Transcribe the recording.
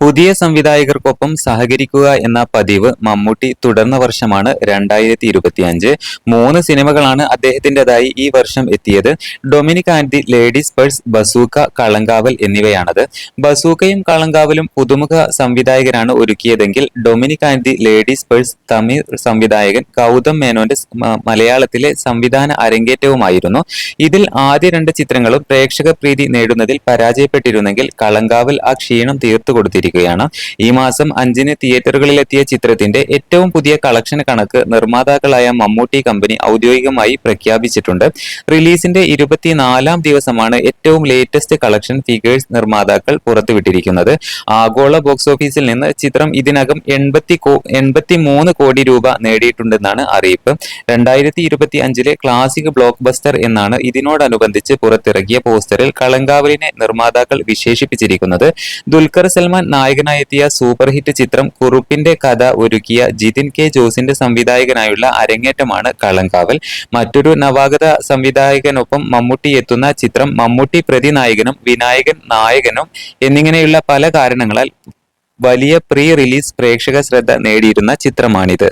പുതിയ സംവിധായകർക്കൊപ്പം സഹകരിക്കുക എന്ന പതിവ് മമ്മൂട്ടി തുടർന്ന വർഷമാണ് രണ്ടായിരത്തി ഇരുപത്തി അഞ്ച് മൂന്ന് സിനിമകളാണ് അദ്ദേഹത്തിന്റെതായി ഈ വർഷം എത്തിയത്. Dominic and the ladies purse bazooka Kalamkaval എന്നിവയാണത്. ബസൂക്കയും കളങ്കാവലും പുതുമുഖ സംവിധായകരാണ് ഒരുക്കിയതെങ്കിൽ Dominic and the ladies purse Tamil സംവിധായകൻ ഗൗതം മേനോന്റെ മലയാളത്തിലെ സംവിധാന അരങ്ങേറ്റവുമായിരുന്നു. ഇതിൽ ആദ്യ രണ്ട് ചിത്രങ്ങളും പ്രേക്ഷക പ്രീതി നേടുന്നതിൽ പരാജയപ്പെട്ടിരുന്നെങ്കിൽ കളങ്കാവൽ ആ ക്ഷീണം തീർത്തു കൊടുത്തിരിക്കുകയാണ് ഈ മാസം അഞ്ചിന് തിയേറ്ററുകളിലെത്തിയ ചിത്രത്തിന്റെ ഏറ്റവും പുതിയ കളക്ഷൻ കണക്ക് നിർമ്മാതാക്കളായ മമ്മൂട്ടി കമ്പനി ഔദ്യോഗികമായി പ്രഖ്യാപിച്ചിട്ടുണ്ട്. റിലീസിന്റെ ഇരുപത്തിനാലാം ദിവസമാണ് ഏറ്റവും ലേറ്റസ്റ്റ് കളക്ഷൻ ഫിഗേഴ്സ് നിർമ്മാതാക്കൾ പുറത്തുവിട്ടിരിക്കുന്നത്. ആഗോള ബോക്സ് ഓഫീസിൽ നിന്ന് ചിത്രം ഇതിനകം എൺപത്തി എൺപത്തി മൂന്ന് കോടി രൂപ നേടിയിട്ടുണ്ടെന്നാണ് അറിയിപ്പ്. രണ്ടായിരത്തി ഇരുപത്തി അഞ്ചിലെ ക്ലാസിക് ബ്ലോക്ക് ബസ്റ്റർ എന്നാണ് ഇതിനോടനുബന്ധിച്ച് പുറത്തിറങ്ങിയ പോസ്റ്ററിൽ കളങ്കാവലിനെ നിർമ്മാതാക്കൾ വിശേഷിപ്പിച്ചിരിക്കുന്നത്. ദുൽഖർ സൽമാൻ നായകനായെത്തിയ സൂപ്പർ ഹിറ്റ് ചിത്രം കുറുപ്പിന്റെ കഥ ഒരുക്കിയ ജിതിൻ കെ ജോസിന്റെ സംവിധായകനായുള്ള അരങ്ങേറ്റമാണ് കളങ്കാവൽ. മറ്റൊരു നവാഗത സംവിധായകനൊപ്പം മമ്മൂട്ടി എത്തുന്ന ചിത്രം മമ്മൂട്ടി പ്രതിനായകനും വിനായകൻ നായകനും എന്നിങ്ങനെയുള്ള പല കാരണങ്ങളാൽ വലിയ പ്രീ റിലീസ് പ്രേക്ഷക ശ്രദ്ധ നേടിയിരുന്ന ചിത്രമാണിത്.